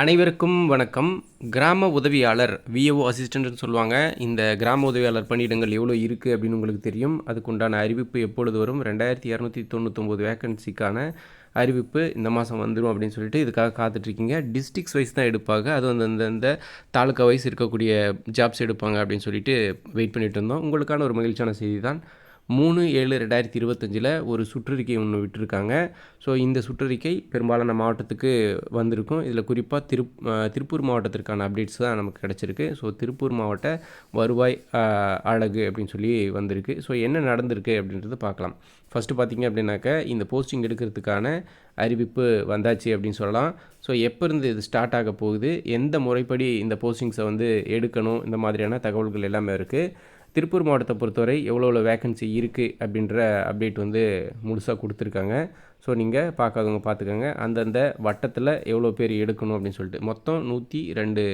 அனைவருக்கும் வணக்கம். கிராம உதவியாளர் விஏஓ அசிஸ்டன்ட்னு சொல்லுவாங்க. இந்த கிராம உதவியாளர் பணியிடங்கள் எவ்வளோ இருக்குது அப்படின்னு உங்களுக்கு தெரியும். அதுக்குண்டான அறிவிப்பு எப்பொழுது வரும்? ரெண்டாயிரத்தி இரநூத்தி தொண்ணூத்தொம்பது வேக்கன்சிக்கான அறிவிப்பு இந்த மாதம் வந்துடும் அப்படின்னு சொல்லிட்டு இதுக்காக காத்துட்ருக்கீங்க. டிஸ்ட்ரிக்ஸ் வைஸ் தான் எடுப்பாங்க. அது வந்து அந்தந்த தாலுக்கா வைஸ் இருக்கக்கூடிய ஜாப்ஸ் எடுப்பாங்க அப்படின்னு சொல்லிட்டு வெயிட் பண்ணிட்டு இருந்தோம். உங்களுக்கான ஒரு மகிழ்ச்சியான செய்தி தான் மூணு ஏழு ரெண்டாயிரத்தி இருபத்தஞ்சில் ஒரு சுற்றறிக்கை ஒன்று விட்டிருக்காங்க. ஸோ இந்த சுற்றறிக்கை பெரும்பாலான மாவட்டத்துக்கு வந்திருக்கும். இதில் குறிப்பாக திரு திருப்பூர் மாவட்டத்திற்கான அப்டேட்ஸ் தான் நமக்கு கிடச்சிருக்கு. ஸோ திருப்பூர் மாவட்ட வருவாய் அழகு அப்படின்னு சொல்லி வந்திருக்கு. ஸோ என்ன நடந்திருக்கு அப்படின்றத பார்க்கலாம் ஃபஸ்ட்டு பார்த்தீங்க அப்படின்னாக்க இந்த போஸ்டிங் எடுக்கிறதுக்கான அறிவிப்பு வந்தாச்சு அப்படின்னு சொல்லலாம். ஸோ எப்போ இருந்து இது ஸ்டார்ட் ஆக போகுது? எந்த முறைப்படி இந்த போஸ்டிங்ஸை வந்து எடுக்கணும்? இந்த மாதிரியான தகவல்கள் எல்லாமே இருக்குது திருப்பூர் மாவட்டத்தை பொறுத்தவரை எவ்வளோ எவ்வளோ வேக்கன்சி இருக்குது அப்படின்ற அப்டேட் வந்து முழுசாக கொடுத்துருக்காங்க. ஸோ நீங்கள் பார்க்காதவங்க பார்த்துக்கோங்க. அந்தந்த வட்டத்தில் எவ்வளோ பேர் எடுக்கணும் அப்படின்னு சொல்லிட்டு. மொத்தம் நூற்றி ரெண்டு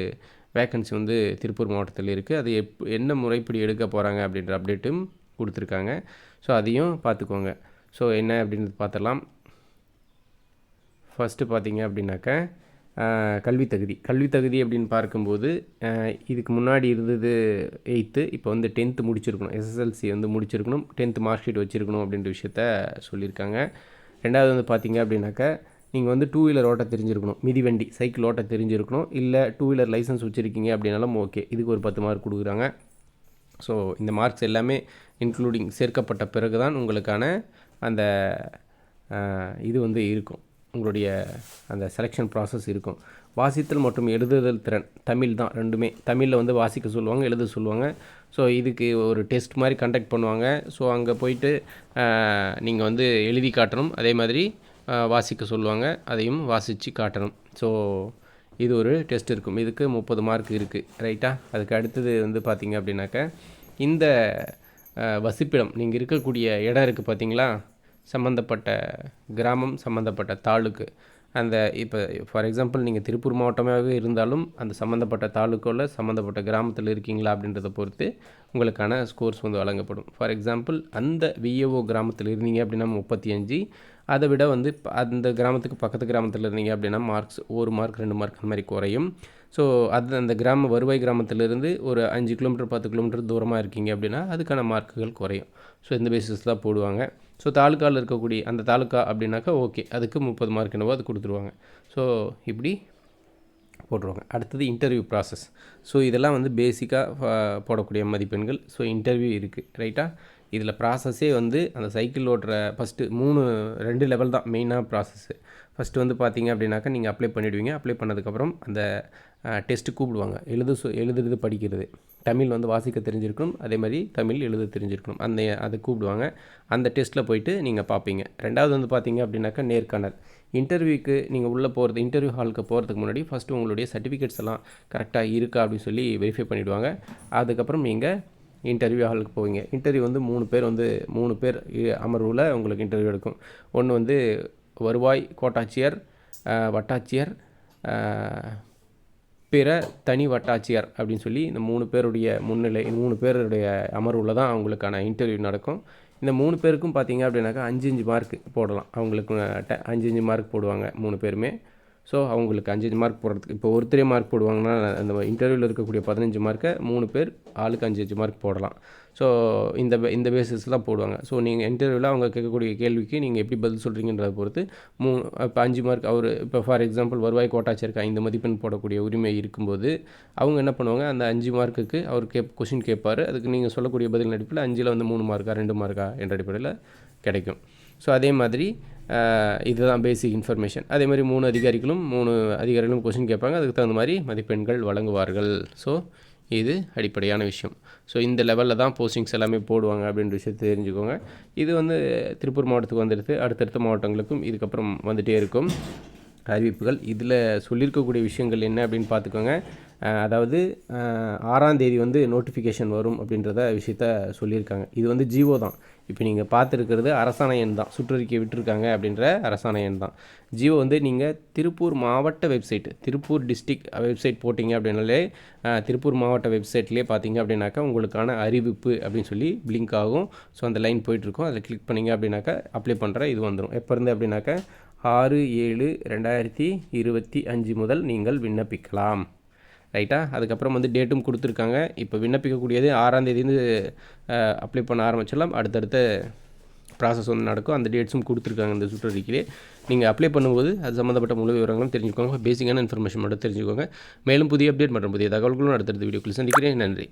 வேக்கன்சி வந்து திருப்பூர் மாவட்டத்தில் இருக்குது அது எப் என்ன முறைப்படி எடுக்க போகிறாங்க அப்படின்ற அப்டேட்டும் கொடுத்துருக்காங்க. ஸோ அதையும் பார்த்துக்கோங்க. ஸோ என்ன அப்படின்றது பார்த்துடலாம். ஃபஸ்ட்டு பார்த்தீங்க அப்படின்னாக்க ஆஹ், கல்வித் தகுதி தகுதி அப்படின்னு பார்க்கும்போது இதுக்கு முன்னாடி இருந்தது எயித்து இப்போ வந்து டென்த்து முடிச்சிருக்கணும். எஸ்எஸ்எல்சி வந்து முடிச்சிருக்கணும். டென்த்து மார்க் ஷீட் வச்சுருக்கணும் அப்படின்ற விஷயத்த சொல்லியிருக்காங்க. ரெண்டாவது வந்து பார்த்திங்க அப்படின்னாக்க நீங்கள் வந்து டூ வீலர் ஓட்ட தெரிஞ்சிருக்கணும். மிதிவண்டி சைக்கிள் ஓட்ட தெரிஞ்சிருக்கணும். இல்லை டூ வீலர் லைசன்ஸ் வச்சுருக்கீங்க அப்படின்னாலும் ஓகே இதுக்கு ஒரு பத்து மார்க் கொடுக்குறாங்க. ஸோ இந்த மார்க்ஸ் எல்லாமே இன்க்ளூடிங் சேர்க்கப்பட்ட பிறகு தான் உங்களுக்கான அந்த இது வந்து இருக்கும். உங்களுடைய அந்த செலெக்ஷன் ப்ராசஸ் இருக்கும். வாசித்தல் மற்றும் எழுதுதல் திறன் தமிழ் தான் ரெண்டுமே. தமிழில் வந்து வாசிக்க சொல்லுவாங்க எழுத சொல்லுவாங்க. ஸோ இதுக்கு ஒரு டெஸ்ட் மாதிரி கண்டக்ட் பண்ணுவாங்க. ஸோ அங்கே போயிட்டு நீங்கள் வந்து எழுதி காட்டணும். அதே மாதிரி வாசிக்க சொல்லுவாங்க. அதையும் வாசித்து காட்டணும். ஸோ இது ஒரு டெஸ்ட் இருக்கும். இதுக்கு முப்பது மார்க் இருக்குது ரைட்டா அதுக்கு அடுத்தது வந்து பார்த்தீங்க அப்படின்னாக்க இந்த வசிப்பிடம் நீங்கள் இருக்கக்கூடிய இடம் இருக்குது பார்த்தீங்களா சம்மந்தப்பட்ட கிராமம் சம்மந்தப்பட்ட தாலுக்கு. அந்த இப்போ ஃபார் எக்ஸாம்பிள் நீங்கள் திருப்பூர் மாவட்டமாகவே இருந்தாலும் அந்த சம்மந்தப்பட்ட தாலுக்கோவில் சம்மந்தப்பட்ட கிராமத்தில் இருக்கீங்களா அப்படின்றத பொறுத்து உங்களுக்கான ஸ்கோர்ஸ் வந்து வழங்கப்படும். ஃபார் எக்ஸாம்பிள் அந்த விஏஓ கிராமத்தில் இருந்தீங்க அப்படின்னா முப்பத்தி அஞ்சு. அதை விட வந்து அந்த கிராமத்துக்கு பக்கத்து கிராமத்தில் இருந்தீங்க அப்படின்னா மார்க்ஸ் ஒரு மார்க் ரெண்டு மார்க் அந்த மாதிரி குறையும். ஸோ அது அந்த கிராம வருவாய் கிராமத்திலிருந்து ஒரு அஞ்சு கிலோமீட்டர் பத்து கிலோமீட்டர் தூரமாக இருக்கீங்க அப்படின்னா அதுக்கான மார்க்குகள் குறையும். ஸோ இந்த பேசிஸ் தான் போடுவாங்க. ஸோ தாலுக்காவில் இருக்கக்கூடிய அந்த தாலுக்கா அப்படின்னாக்கா ஓகே அதுக்கு முப்பது மார்க் என்னவோ அது கொடுத்துருவாங்க. ஸோ இப்படி போட்டுருவாங்க. அடுத்தது இன்டர்வியூ ப்ராசஸ் ஸோ இதெல்லாம் வந்து பேசிக்காக போடக்கூடிய மதிப்பெண்கள். ஸோ இன்டர்வியூ இருக்குது ரைட்டாக இதில் ப்ராசஸே வந்து அந்த சைக்கிள் ஓட்டுற ஃபஸ்ட்டு மூணு ரெண்டு லெவல் தான் மெயினாக ப்ராசஸ்ஸு ஃபஸ்ட்டு வந்து பார்த்தீங்க அப்படின்னாக்கா நீங்கள் அப்ளை பண்ணிவிடுவீங்க அப்ளை பண்ணதுக்கப்புறம் அந்த டெஸ்ட்டு கூப்பிடுவாங்க. எழுத சொ எழுதுறது படிக்கிறது. தமிழ் வந்து வாசிக்க தெரிஞ்சிருக்கணும். அதே மாதிரி தமிழ் எழுத தெரிஞ்சிருக்கணும். அந்த அதை கூப்பிடுவாங்க. அந்த டெஸ்ட்டில் போயிட்டு நீங்கள் பார்ப்பீங்க ரெண்டாவது வந்து பார்த்தீங்க அப்படின்னாக்கா நேர்காணல். இன்டர்வியூக்கு நீங்கள் உள்ளே போகிறது இன்டர்வியூ ஹாலுக்கு போகிறதுக்கு முன்னாடி ஃபஸ்ட்டு உங்களுடைய சர்டிஃபிகேட்ஸ் எல்லாம் கரெக்டாக இருக்கா அப்படின்னு சொல்லி வெரிஃபை பண்ணிவிடுவாங்க அதுக்கப்புறம் நீங்கள் இன்டர்வியூ ஹாலுக்கு போவீங்க. இன்டர்வியூ வந்து மூணு பேர் வந்து மூணு பேர் இ- அமர்வில் உங்களுக்கு இன்டர்வியூ எடுக்கும். ஒன்று வந்து வருவாய் கோட்டாட்சியர் வட்டாட்சியர் பிற தனி வட்டாட்சியர் அப்படின்னு சொல்லி இந்த மூணு பேருடைய முன்னிலை மூணு பேருடைய அமர்வில் தான் அவங்களுக்கான இன்டர்வியூ நடக்கும். இந்த மூணு பேருக்கும் பார்த்தீங்க அப்படின்னாக்கா அஞ்சு அஞ்சு மார்க் போடலாம். அவங்களுக்கு அஞ்சு அஞ்சு மார்க் போடுவாங்க மூணு பேருமே. ஸோ அவங்களுக்கு அஞ்சு அஞ்சு மார்க் போடுறதுக்கு இப்போ ஒருத்தரே மார்க் போடுவாங்கன்னா அந்த இன்டர்வியூவில் இருக்கக்கூடிய பதினஞ்சு மார்க்கை மூணு பேர் ஆளுக்கு அஞ்சு அஞ்சு மார்க் போடலாம். ஸோ இந்த இந்த பேசிஸ் தான் போடுவாங்க. ஸோ நீங்கள் இன்டர்வியூவில் அவங்க கேட்கக்கூடிய கேள்விக்கு நீங்கள் எப்படி பதில் சொல்கிறீங்கன்றத பொறுத்து மூ இப்போ அஞ்சு மார்க் அவர் இப்போ ஃபார் எக்ஸாம்பிள் வருவாய் கோட்டாட்சியருக்கு ஐந்து மதிப்பெண் போடக்கூடிய உரிமை இருக்கும்போது அவங்க என்ன பண்ணுவாங்க? அந்த அஞ்சு மார்க்குக்கு அவர் கேப் கொஷின் கேட்பார். அதுக்கு நீங்கள் சொல்லக்கூடிய பதில் அடிப்பில் அஞ்சில் வந்து மூணு மார்க்கா ரெண்டு மார்க்கா என்ற அடிப்படையில் கிடைக்கும். ஸோ அதே மாதிரி இதுதான் பேசிக் இன்ஃபர்மேஷன் அதே மாதிரி மூணு அதிகாரிகளும் மூணு அதிகாரிகளும் கொஷின் கேட்பாங்க. அதுக்கு தகுந்த மாதிரி மதிப்பெண்கள் வழங்குவார்கள். ஸோ இது அடிப்படையான விஷயம். ஸோ இந்த லெவலில் தான் போஸ்டிங்ஸ் எல்லாமே போடுவாங்க அப்படின்ற விஷயத்தை தெரிஞ்சுக்கோங்க. இது வந்து திருப்பூர் மாவட்டத்துக்கு வந்துடுது. அடுத்தடுத்த மாவட்டங்களுக்கும் இதுக்கப்புறம் வந்துகிட்டே இருக்கும். அறிவிப்புகள். இதில் சொல்லியிருக்கக்கூடிய விஷயங்கள் என்ன அப்படின்னு பார்த்துக்கோங்க. அதாவது ஆறாம் தேதி வந்து நோட்டிஃபிகேஷன் வரும் அப்படின்றத விஷயத்த சொல்லியிருக்காங்க. இது வந்து ஜியோ தான். இப்போ நீங்கள் பார்த்துருக்கிறது அரசாணை எண் தான். சுற்றறிக்கை விட்டிருக்காங்க அப்படின்ற அரசாணை எண் தான். ஜியோ வந்து நீங்கள் திருப்பூர் மாவட்ட வெப்சைட் திருப்பூர் டிஸ்ட்ரிக் வெப்சைட் போட்டிங்க அப்படின்னாலே திருப்பூர் மாவட்ட வெப்சைட்லேயே பார்த்தீங்க அப்படின்னாக்கா உங்களுக்கான அறிவிப்பு அப்படின்னு சொல்லி பிளிங்க் ஆகும். ஸோ அந்த லைன் போயிட்டுருக்கும். அதில் கிளிக் பண்ணிங்க அப்படின்னாக்கா அப்ளை பண்ணுற இது வந்துடும் எப்போ இருந்து அப்படின்னாக்கா ஆறு ஏழு ரெண்டாயிரத்தி இருபத்தி அஞ்சு முதல் நீங்கள் விண்ணப்பிக்கலாம். ரைட்டா அதுக்கப்புறம் வந்து டேட்டும் கொடுத்துருக்காங்க. இப்போ விண்ணப்பிக்கக்கூடியது ஆறாந்தேதிந்து அப்ளை பண்ண ஆரம்பிச்சிடலாம். அடுத்தடுத்த ப்ராசஸ் வந்து நடக்கும். அந்த டேட்ஸும் கொடுத்துருக்காங்க இந்த சுற்றறிக்கையிலே. நீங்கள் அப்ளை பண்ணும்போது அது சம்மந்தப்பட்ட முழு விவரங்களும் தெரிஞ்சுக்கோங்க. பேசிக்கான இன்ஃபர்மேஷன் மட்டும் தெரிஞ்சுக்கோங்க. மேலும் புதிய அப்டேட் மற்றும் புதிய தகவல்களும் அடுத்தடுத்த வீடியோக்கள் சந்திக்கிறேன். நன்றி.